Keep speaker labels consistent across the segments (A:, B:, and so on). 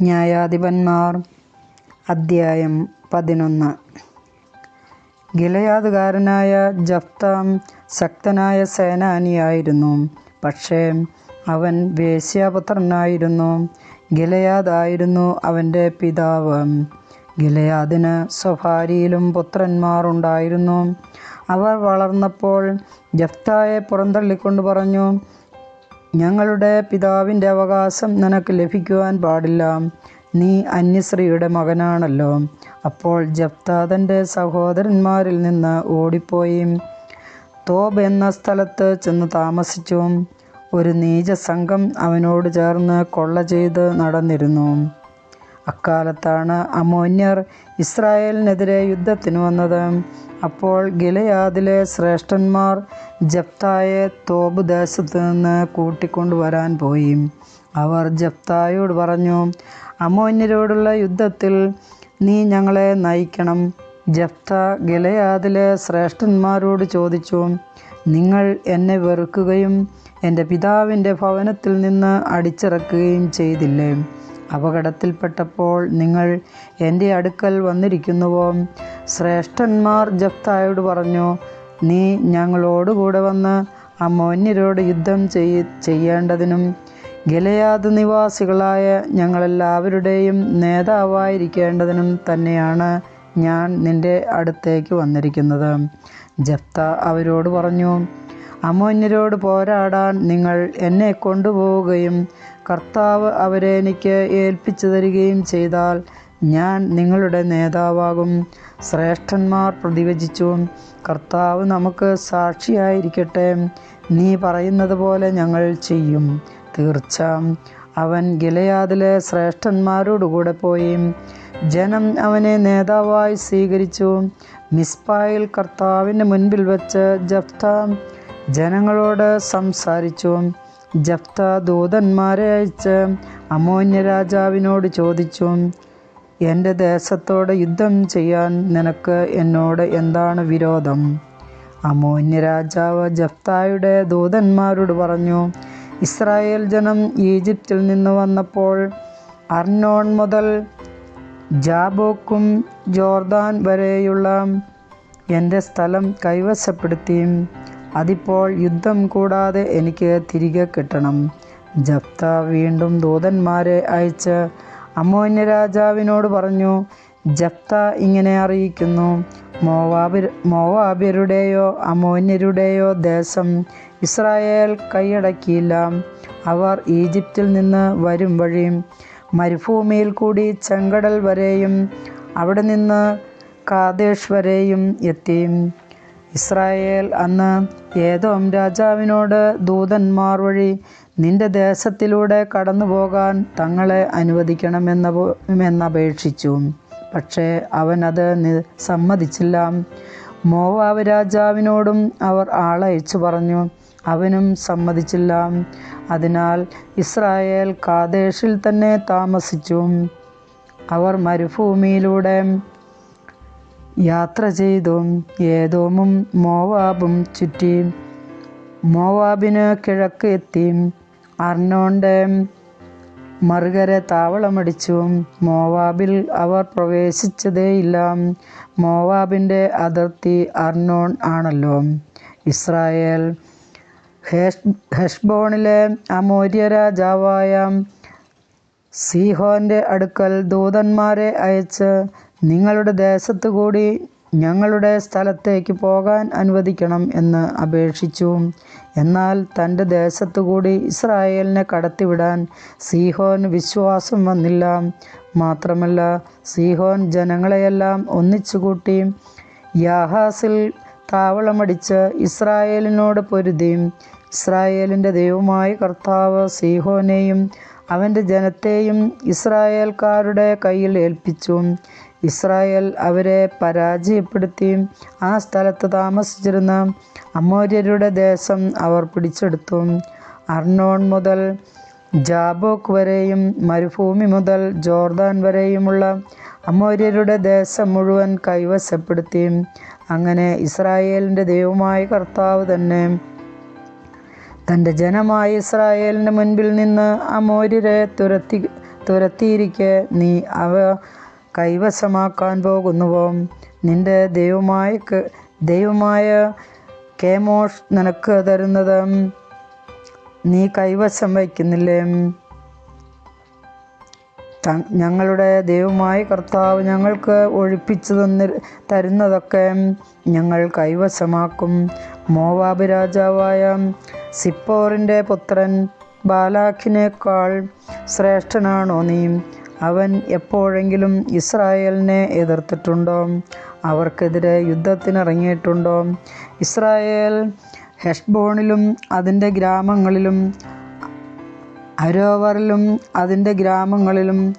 A: ന്യായാധിപന്മാർ. അദ്ധ്യായം പതിനൊന്ന്. ഗിലയാതുകാരനായ ജഫ്ത ശക്തനായ സേനാനിയായിരുന്നു. പക്ഷേ അവൻ വേശ്യാപുത്രനായിരുന്നു. ഗിലയാദ് ആയിരുന്നു അവന്റെ പിതാവ്. ഗിലയാദിന് സ്വഭാര്യയിലും പുത്രന്മാർ ഉണ്ടായിരുന്നു അവർ വളർന്നപ്പോൾ ജഫ്തായെ പുറന്തള്ളിക്കൊണ്ട് പറഞ്ഞു ഞങ്ങളുടെ പിതാവിന്റെ അവകാശം നിനക്ക് ലഭിക്കുവാൻ പാടില്ല. നീ അന്യശ്രീയുടെ മകനാണല്ലോ. അപ്പോൾ ജപ്താദന്റെ സഹോദരന്മാരിൽ നിന്ന് ഓടിപ്പോയി. തോബ് എന്ന സ്ഥലത്ത് ചെന്ന് താമസിച്ചു. ഒരു നീചസംഘം അവനോട് ചേർന്ന് കൊള്ള ചെയ്ത് നടന്നിരുന്നു. അക്കാലത്താണ് അമോന്യർ ഇസ്രായേലിനെതിരെ യുദ്ധത്തിന് വന്നത്. അപ്പോൾ ഗിലയാദിലെ ശ്രേഷ്ഠന്മാർ ജപ്തായെ തോബ് ദേശത്ത് നിന്ന് കൂട്ടിക്കൊണ്ടുവരാൻ പോയി. അവർ ജപ്തായോട് പറഞ്ഞു അമോന്യരോടുള്ള യുദ്ധത്തിൽ നീ ഞങ്ങളെ നയിക്കണം. ജപ്ത ഗിലയാദിലെ ശ്രേഷ്ഠന്മാരോട് ചോദിച്ചു നിങ്ങൾ എന്നെ വെറുക്കുകയും എന്റെ പിതാവിന്റെ ഭവനത്തിൽ നിന്ന് അടിച്ചിറക്കുകയും ചെയ്തില്ലേ? അപകടത്തിൽപ്പെട്ടപ്പോൾ നിങ്ങൾ എന്റെ അടുക്കൽ വന്നിരിക്കുന്നുവോ? ശ്രേഷ്ഠന്മാർ ജപ്തായോട് പറഞ്ഞു നീ ഞങ്ങളോടുകൂടെ വന്ന് അമോന്യരോട് യുദ്ധം ചെയ് ചെയ്യേണ്ടതിനും ഗലയാത് നിവാസികളായ ഞങ്ങളെല്ലാവരുടെയും നേതാവായിരിക്കേണ്ടതിനും തന്നെയാണ് ഞാൻ നിന്റെ അടുത്തേക്ക് വന്നിരിക്കുന്നത്. ജപ്ത അവരോട് പറഞ്ഞു അമോന്യരോട് പോരാടാൻ നിങ്ങൾ എന്നെ കൊണ്ടുപോവുകയും കർത്താവ് അവരെ എനിക്ക് ഏൽപ്പിച്ചു തരികയും ചെയ്താൽ ഞാൻ നിങ്ങളുടെ നേതാവാകും. ശ്രേഷ്ഠന്മാർ പ്രതിവചിച്ചു. കർത്താവ് നമുക്ക് സാക്ഷിയായിരിക്കട്ടെ. നീ പറയുന്നത് പോലെ ഞങ്ങൾ ചെയ്യും. തീർച്ച. അവൻ ഗിലയാദിലെ ശ്രേഷ്ഠന്മാരോടുകൂടെ പോയി. ജനം അവനെ നേതാവായി സ്വീകരിച്ചു. മിസ്പായിൽ കർത്താവിന്റെ മുൻപിൽ വെച്ച് ജഫ്ത ജനങ്ങളോട് സംസാരിച്ചു. ജഫ്ത ദൂതന്മാരെ അയച്ച് അമോന്യ രാജാവിനോട് ചോദിച്ചു. എന്റെ ദേശത്തോട് യുദ്ധം ചെയ്യാൻ നിനക്ക് എന്നോട് എന്താണ് വിരോധം? അമോന്യ രാജാവ് ജഫ്തായുടെ ദൂതന്മാരോട് പറഞ്ഞു ഇസ്രായേൽ ജനം ഈജിപ്തിൽ നിന്ന് വന്നപ്പോൾ അർണോൺ മുതൽ ജാബോക്കും ജോർദാൻ വരെയുള്ള എന്റെ സ്ഥലം കൈവശപ്പെടുത്തി അതിപ്പോൾ യുദ്ധം കൂടാതെ എനിക്ക് തിരികെ കിട്ടണം. ജഫ്ത വീണ്ടും ദൂതന്മാരെ അയച്ച് അമോന്യ രാജാവിനോട് പറഞ്ഞു ജപ്ത ഇങ്ങനെ അറിയിക്കുന്നു മോവാബി മോവാബ്യരുടെയോ അമോന്യരുടെയോ ദേശം ഇസ്രായേൽ കൈയടക്കിയില്ല. അവർ ഈജിപ്തിൽ നിന്ന് വരും വഴി മരുഭൂമിയിൽ കൂടി ചെങ്കടൽ വരെയും അവിടെ നിന്ന് കാതേഷ് വരെയും എത്തി. ഇസ്രായേൽ അന്ന് ഏതോം രാജാവിനോട് ദൂതന്മാർ വഴി നിന്റെ ദേശത്തിലൂടെ കടന്നു പോകാൻ തങ്ങളെ അനുവദിക്കണമെന്ന എന്നപേക്ഷിച്ചു. പക്ഷേ അവൻ അത് സമ്മതിച്ചില്ല. മോവാവ് രാജാവിനോടും അവർ ആളയച്ചു പറഞ്ഞു. അവനും സമ്മതിച്ചില്ല. അതിനാൽ ഇസ്രായേൽ കാദേശിൽ തന്നെ താമസിച്ചു. അവർ മരുഭൂമിയിലൂടെ യാത്ര ചെയ്തു. ഏതോമും മോവാബും ചുറ്റി. മോവാബിന് കിഴക്ക് എത്തി. അർണോന്റെ മറുകര താവളമടിച്ചു. മോവാബിൽ അവർ പ്രവേശിച്ചതേയില്ല മോവാബിന്റെ അതിർത്തി അർണോൺ ആണല്ലോ. ഇസ്രായേൽ ഹെഷ് ഹെഷ്ബോണിലെ അമോര്യ രാജാവായ സീഹോന്റെ അടുക്കൽ ദൂതന്മാരെ അയച്ച് നിങ്ങളുടെ ദേശത്തു കൂടി ഞങ്ങളുടെ സ്ഥലത്തേക്ക് പോകാൻ അനുവദിക്കണം എന്ന് അപേക്ഷിച്ചു. എന്നാൽ തന്റെ ദേശത്തുകൂടി ഇസ്രായേലിനെ കടത്തിവിടാൻ സീഹോൻ വിശ്വാസം വന്നില്ല. മാത്രമല്ല സീഹോൻ ജനങ്ങളെയെല്ലാം ഒന്നിച്ചുകൂട്ടി യാഹാസിൽ താവളമടിച്ച് ഇസ്രായേലിനോട് പൊരുതി. ഇസ്രായേലിന്റെ ദൈവമായ കർത്താവ് സീഹോനെയും അവന്റെ ജനത്തെയും ഇസ്രായേൽക്കാരുടെ കയ്യിൽ ഏൽപ്പിച്ചു. ഇസ്രായേൽ അവരെ പരാജയപ്പെടുത്തി ആ സ്ഥലത്ത് താമസിച്ചിരുന്ന അമോര്യരുടെ ദേശം അവർ പിടിച്ചെടുത്തു. അർണോൺ മുതൽ ജാബോക്ക് വരെയും മരുഭൂമി മുതൽ ജോർദാൻ വരെയുമുള്ള അമോര്യരുടെ ദേശം മുഴുവൻ കൈവശപ്പെടുത്തി. അങ്ങനെ ഇസ്രായേലിന്റെ ദൈവമായ കർത്താവ് തന്നെ തന്റെ ജനമായ ഇസ്രായേലിന്റെ മുൻപിൽ നിന്ന് അമോര്യരെ തുരത്തി തുരത്തിയിരിക്കെ നീ അവ കൈവശമാക്കാൻ പോകുന്നുവോ. നിന്റെ ദൈവമായ ദൈവമായ കേമോഷ് നിനക്ക് തരുന്നത് നീ കൈവശം വയ്ക്കുന്നില്ലേ? ഞങ്ങളുടെ ദൈവമായ കർത്താവ് ഞങ്ങൾക്ക് ഒഴിപ്പിച്ചു തന്നി തരുന്നതൊക്കെ ഞങ്ങൾ കൈവശമാക്കും. മോവാബ് രാജാവായ സിപ്പോറിന്റെ പുത്രൻ ബാലാഖിനേക്കാൾ ശ്രേഷ്ഠനാണോ നീ? അവൻ എപ്പോഴെങ്കിലും ഇസ്രായേലിനെ എതിർത്തിട്ടുണ്ടോ? അവർക്കെതിരെ യുദ്ധത്തിനിറങ്ങിയിട്ടുണ്ടോ? ഇസ്രായേൽ ഹെഷ്ബോണിലും അതിന്റെ ഗ്രാമങ്ങളിലും അരോവറിലും അതിന്റെ ഗ്രാമങ്ങളിലും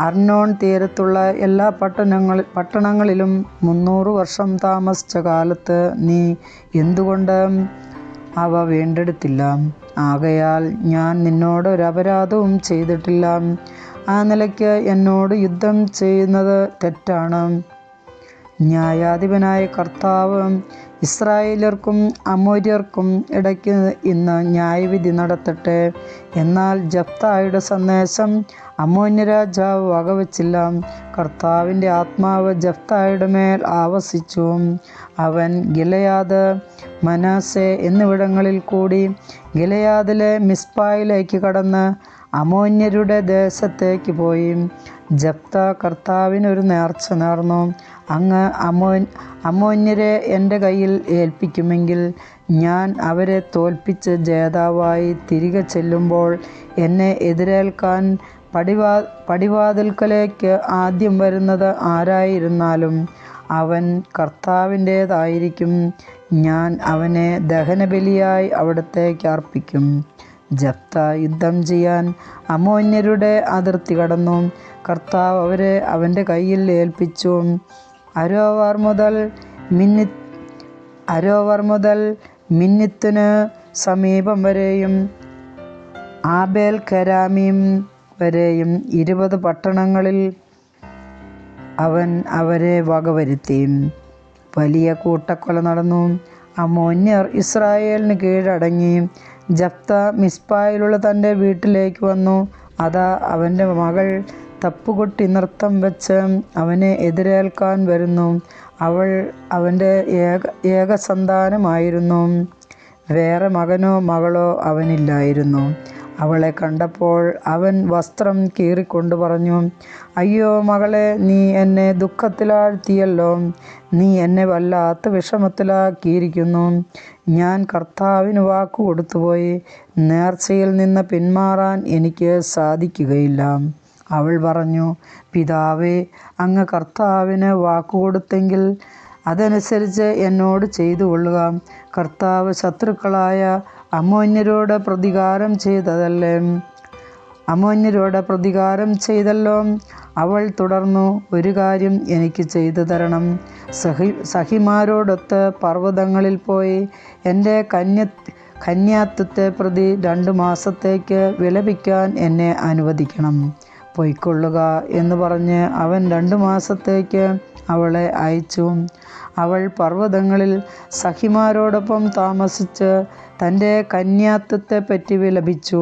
A: അർണോൺ തീരത്തുള്ള എല്ലാ പട്ടണങ്ങൾ പട്ടണങ്ങളിലും മുന്നൂറ് വർഷം താമസിച്ച കാലത്ത് നീ എന്തുകൊണ്ട് അവ വീണ്ടെടുത്തില്ല? ആകയാൽ ഞാൻ നിന്നോട് ഒരു അപരാധവും ചെയ്തിട്ടില്ല. ആ നിലയ്ക്ക് എന്നോട് യുദ്ധം ചെയ്യുന്നത് തെറ്റാണ്. ന്യായാധിപനായ കർത്താവ് ഇസ്രായേലർക്കും അമൂര്യർക്കും ഇടയ്ക്ക് ഇന്ന് ന്യായവിധി നടത്തട്ടെ. എന്നാൽ ജപ്തായുടെ സന്ദേശം അമോന്യ രാജാവ് വകവച്ചില്ല. കർത്താവിന്റെ ആത്മാവ് ജപ്തായുടെ മേൽ ആവസിച്ചു. അവൻ ഗിലയാദ് മനാസെ എന്നിവിടങ്ങളിൽ കൂടി ഗിലയാദിലെ മിസ്പായിലേക്ക് കടന്ന് അമോന്യരുടെ ദേശത്തേക്ക് പോയി. ജപ്ത കർത്താവിനൊരു നേർച്ച നേർന്നു. അങ്ങ് അമോ അമോന്യരെ എന്റെ കയ്യിൽ ഏൽപ്പിക്കുമെങ്കിൽ ഞാൻ അവരെ തോൽപ്പിച്ച് ജേതാവായി തിരികെ ചെല്ലുമ്പോൾ എന്നെ എതിരേൽക്കാൻ പടിവാ പടിവാതിൽക്കലേക്ക് ആദ്യം വരുന്നത് ആരായിരുന്നാലും അവൻ കർത്താവിന്റേതായിരിക്കും. ഞാൻ അവനെ ദഹനബലിയായി അവിടത്തേക്ക് അർപ്പിക്കും. ജപ്ത യുദ്ധം ചെയ്യാൻ അമോന്യരുടെ അതിർത്തി കടന്നു. കർത്താവ് അവരെ അവന്റെ കയ്യിൽ ഏൽപ്പിച്ചു. അരോവാർ മുതൽ മിന്നി അരോവർ മുതൽ മിന്നിത്തിന് സമീപം വരെയും ആബേൽ കരാമീം വരെയും ഇരുപത് പട്ടണങ്ങളിൽ അവൻ അവരെ വകവരുത്തി. വലിയ കൂട്ടക്കൊല നടന്നു. അമോന്യർ ഇസ്രായേലിന് കീഴടങ്ങി. ജപ്ത മിസ്പായിലുള്ള തന്റെ വീട്ടിലേക്ക് വന്നു. അതാ അവന്റെ മകൾ തപ്പുകൊട്ടി നൃത്തം വെച്ച് അവനെ എതിരേൽക്കാൻ വരുന്നു. അവൾ അവന്റെ ഏക ഏകസന്താനമായിരുന്നു. വേറെ മകനോ മകളോ അവനില്ലായിരുന്നു. അവളെ കണ്ടപ്പോൾ അവൻ വസ്ത്രം കീറിക്കൊണ്ട് പറഞ്ഞു അയ്യോ മകളെ നീ എന്നെ ദുഃഖത്തിലാഴ്ത്തിയല്ലോ. നീ എന്നെ വല്ലാത്ത വിഷമത്തിലാക്കിയിരിക്കുന്നു. ഞാൻ കർത്താവിന് വാക്കു കൊടുത്തുപോയി. നേർച്ചയിൽ നിന്ന് പിന്മാറാൻ എനിക്ക് സാധിക്കുകയില്ല. അവൾ പറഞ്ഞു പിതാവേ അങ്ങ് കർത്താവിന് വാക്കുകൊടുത്തെങ്കിൽ അതനുസരിച്ച് എന്നോട് ചെയ്തു കൊള്ളുക. കർത്താവ് ശത്രുക്കളായ അമോന്യരോട് പ്രതികാരം ചെയ്തതല്ലേ? അമോന്യരോട് പ്രതികാരം ചെയ്തല്ലോ. അവൾ തുടർന്നു ഒരു കാര്യം എനിക്ക് ചെയ്തു തരണം. സഹി സഹിമാരോടൊത്ത് പർവതങ്ങളിൽ പോയി എന്റെ കന്യ കന്യാത്വത്തെ പ്രതി രണ്ടു മാസത്തേക്ക് വിലപിക്കാൻ എന്നെ അനുവദിക്കണം. പൊയ്ക്കൊള്ളുക എന്ന് പറഞ്ഞ് അവൻ രണ്ടു മാസത്തേക്ക് അവളെ അയച്ചു. അവൾ പർവതങ്ങളിൽ സഖിമാരോടൊപ്പം താമസിച്ച് തന്റെ കന്യാത്വത്തെപ്പറ്റി വിലപിച്ചു.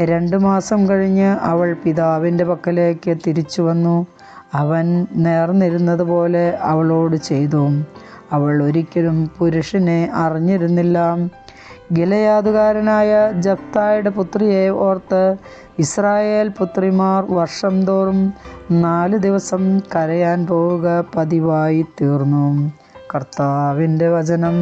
A: രണ്ട് മാസം കഴിഞ്ഞ് അവൾ പിതാവിന്റെ പക്കലേക്ക് തിരിച്ചു വന്നു. അവൻ നേർന്നിരുന്നത് പോലെ അവളോട് ചെയ്തു. അവൾ ഒരിക്കലും പുരുഷനെ അറിഞ്ഞിരുന്നില്ല. ഗിലയാതുകാരനായ ജപ്തായുടെ പുത്രിയെ ഓർത്ത് ഇസ്രായേൽ പുത്രിമാർ വർഷം തോറും നാല് ദിവസം കരയാൻ പോവുക പതിവായി തീർന്നു. കർത്താവിന്റെ വചനം.